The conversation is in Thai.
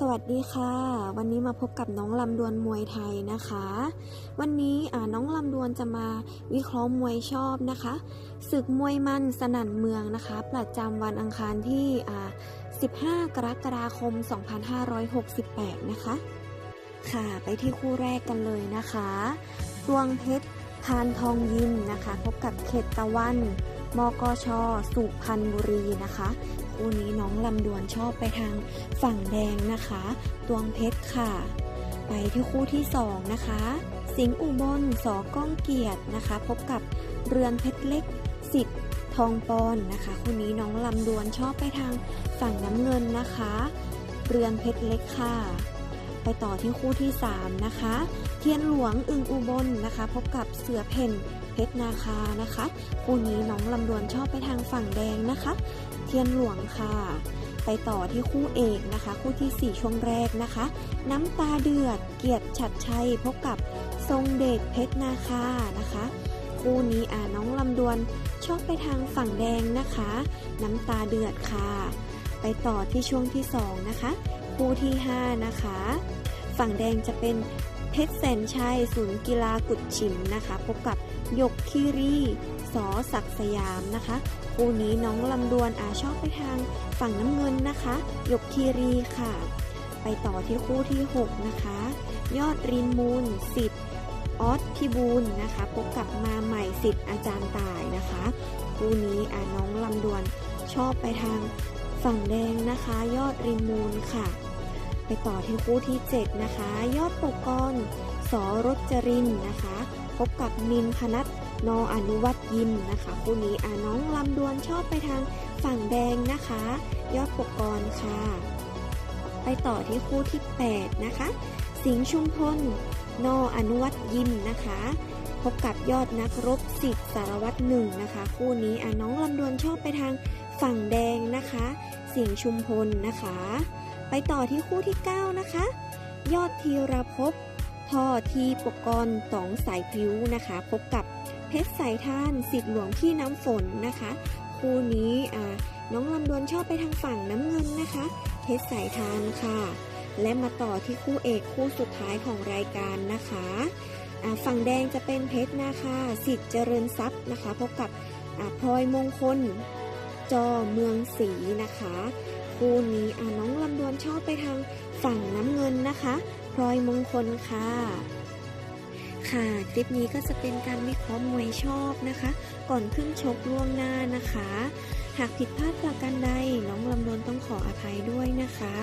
สวัสดีค่ะ วันนี้มาพบกับน้องลำดวนมวยไทยนะคะ วันนี้อ่าน้องลำดวนจะมาวิเคราะห์มวยชอบนะคะศึกมวยมันสนั่นเมืองนะคะ ประจำวันอังคารที่อ่า15 กรกฎาคม 2568 นะคะ ค่ะไปที่คู่แรกกันเลยนะคะดวงเพชรพานทองยิมนะคะ พบกับเขตตะวัน มกช สุพรรณบุรีนะคะคู่นี้น้องลำดวนชอบไปทางฝั่งแดงนะคะดวงเพชรค่ะ ไปที่คู่ที่สองนะคะ สิงห์อุบลสอก้องเกียรตินะคะ พบกับเรือนเพชรเล็กสิทธิ์ทองปอนนะคะคู่นี้น้องลำดวนชอบไปทางฝั่งน้ำเงินนะคะ เรือนเพชรเล็กค่ะ ไปต่อที่คู่ที่ 3 นะคะ เทียนหลวงอึงอุบลนะคะ พบกับเสือเพ่นเพชรนาคานะคะ คู่นี้น้องลำดวนชอบไปทางฝั่งแดงนะคะ เทียนหลวงค่ะ ไปต่อที่คู่เอกนะคะ คู่ที่ 4 ช่วงแรกนะคะ น้ำตาเดือดเกียรติฉัดชัย พบกับทรงเดชเพชรนาคานะคะคู่นี้อ่าน้องลำดวนชอบไปทางฝั่งแดงนะคะ น้ำตาเดือดค่ะ ไปต่อที่ช่วงที่ 2 นะคะ คู่ที่ 5 นะคะ ฝั่งแดงจะเป็นเพชรแสนชัยศูนย์กีฬากุดฉิมนะคะ พบกับหยกคีรีสอศักสยามนะคะ คู่นี้น้องลำดวนอาชอบไปทางฝั่งน้ำเงินนะคะหยกคีรีค่ะ ไปต่อที่คู่ที่ 6 นะคะ ยอดรินมูลสิทธิ์ออสพิบูลนะคะ พบกับมาใหม่สิทธิ์อาจารย์ตายนะคะ คู่นี้อาน้องลำดวนชอบไปทาง ฝั่งแดงนะคะยอดริมูลค่ะ ไปต่อที่คู่ที่ 7 นะคะ ยอดปกกรสรจรินนะคะ พบกับนินคณัตนออนุวัตยิมนะคะ คู่นี้อาน้องลำดวนชอบไปทางฝั่งแดงนะคะ ยอดปกกรค่ะ ไปต่อที่คู่ที่ 8 นะคะ สิงห์ชุมพลนออนุวัตยิมนะคะพบกับยอดนักรบสิทธิ์สารวัตรหนึ่งนะคะ คู่นี้อาน้องลำดวนชอบไปทาง ฝั่งแดงนะคะ สิงห์ชุมพลนะคะ ไปต่อที่คู่ที่ 9 นะคะ ยอดธีรภพทอทีปกรณ์ตองสายพิ้วนะคะ พบกับเพชรสายท่านสิทธิ์หลวงพี่น้ำฝนนะคะ คู่นี้น้องลำดวนชอบไปทางฝั่งน้ำเงินนะคะ เพชรสายทานค่ะ และมาต่อที่คู่เอกคู่สุดท้ายของรายการนะคะฝั่งแดงจะเป็นเพชรนะคะสิทธิ์เจริญทรัพย์นะคะ พบกับพลอยมงคล จอเมืองศรีนะคะ คู่นี้อ่าน้องลำดวนชอบไปทางฝั่งน้ำเงินนะคะพลอยมงคลค่ะค่ะคลิปนี้ก็จะเป็นการวิเคราะห์มวยชอบนะคะ ก่อนขึ้นชกล่วงหน้านะคะ หากผิดพลาดประการใดน้องลำดวนต้องขออภัยด้วยนะคะ